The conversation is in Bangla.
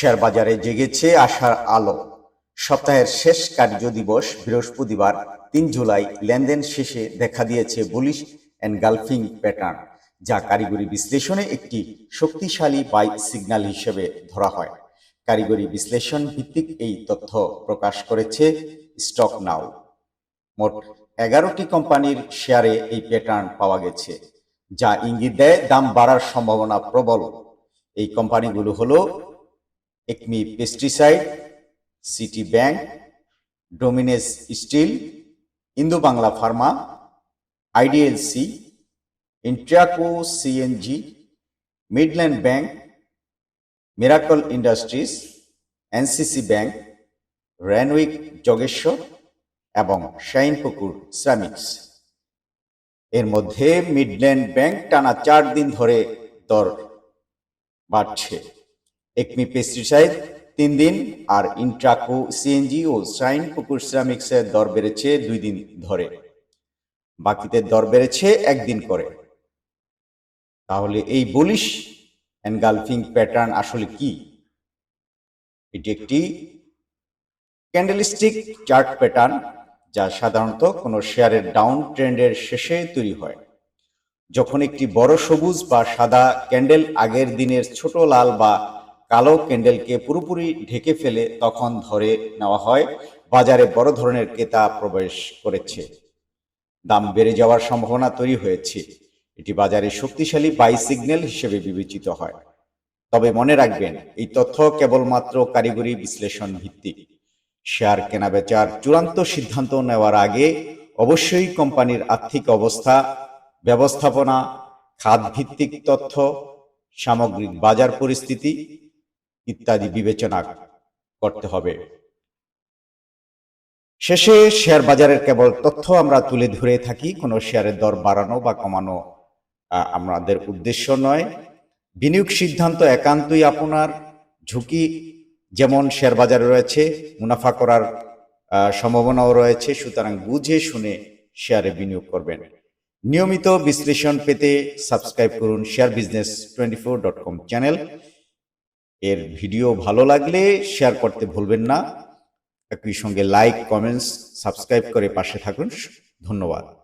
শেয়ার বাজারে জেগেছে আশার আলো। সপ্তাহের শেষ কার্য দিবস বৃহস্পতিবার, তিন জুলাই, লেনদেন শেষে দেখা দিয়েছে বুলিশ গালফিং প্যাটার্ন, যা কারিগরি বিশ্লেষণে একটি শক্তিশালী বাই সিগন্যাল হিসেবে ধরা হয়। কারিগরি বিশ্লেষণ ভিত্তিক এই তথ্য প্রকাশ করেছে স্টক নাও। মোট এগারোটি কোম্পানির শেয়ারে এই প্যাটার্ন পাওয়া গেছে, যা ইঙ্গিত দেয় দাম বাড়ার সম্ভাবনা প্রবল। এই কোম্পানিগুলো হলো Acme pesticide City Bank Dominage steel Indo Bangla pharma IDLC Intraco CNG Midland Bank Miracle Industries NCC Bank Renwick Yogeshwar এবং শাইনপুকুর শ্রমিক্স এর মধ্যে মিডল্যান্ড ব্যাংক টানা চার দিন ধরে দর বাড়ছে। একমি পেস্টিসাইড তিন দিন, আর ইন্ট্রাকো সিএনজি ও শাইন পুকুর সিরামিক্সের দর বেড়েছে দুই দিন ধরে। বাকিতে দর বেড়েছে একদিন করে। তাহলে এই বলিশ এনগালফিং প্যাটার্ন আসলে কি? এটি একটি ক্যান্ডেলিস্টিক চার্ট প্যাটার্ন, যা সাধারণত কোনো শেয়ারের ডাউন ট্রেন্ডের শেষে তৈরি হয়। যখন একটি বড় সবুজ বা সাদা ক্যান্ডেল আগের দিনের ছোট লাল বা কালো ক্যান্ডেলকে পুরোপুরি ঢেকে ফেলে তখন ধরে নেওয়া হয়, বাজারে বড় ধরনের ক্রেতা প্রবেশ করেছে। দাম বেড়ে যাওয়ার সম্ভাবনা তৈরি হয়েছে। এটি বাজারে শক্তিশালী বাই সিগন্যাল হিসেবে বিবেচিত হয়। তবে মনে রাখবেন, এই তথ্য কেবলমাত্র কারিগরি বিশ্লেষণ ভিত্তিক। শেয়ার কেনাবেচার চূড়ান্ত সিদ্ধান্ত নেওয়ার আগে অবশ্যই কোম্পানির আর্থিক অবস্থা, ব্যবস্থাপনা খাত ভিত্তিক তথ্য, সামগ্রিক বাজার পরিস্থিতি ইত্যাদি বিবেচনা করতে হবে। শেষে শেয়ার বাজারের কেবল তথ্য আমরা তুলে ধরে থাকি, কোনো শেয়ারের দর বাড়ানো বা কমানো আমাদের উদ্দেশ্য নয়। বিনিয়োগ সিদ্ধান্ত একান্তই আপনার ঝুঁকি, যেমন শেয়ার বাজারে রয়েছে, মুনাফা করার সম্ভাবনাও রয়েছে, সুতরাং বুঝে শুনে শেয়ারে বিনিয়োগ করবেন। নিয়মিত বিশ্লেষণ পেতে সাবস্ক্রাইব করুন share business twenty four dot com channel. এর ভিডিও ভালো লাগলে শেয়ার করতে ভুলবেন না। একই সঙ্গে লাইক কমেন্টস সাবস্ক্রাইব করে পাশে থাকুন। ধন্যবাদ।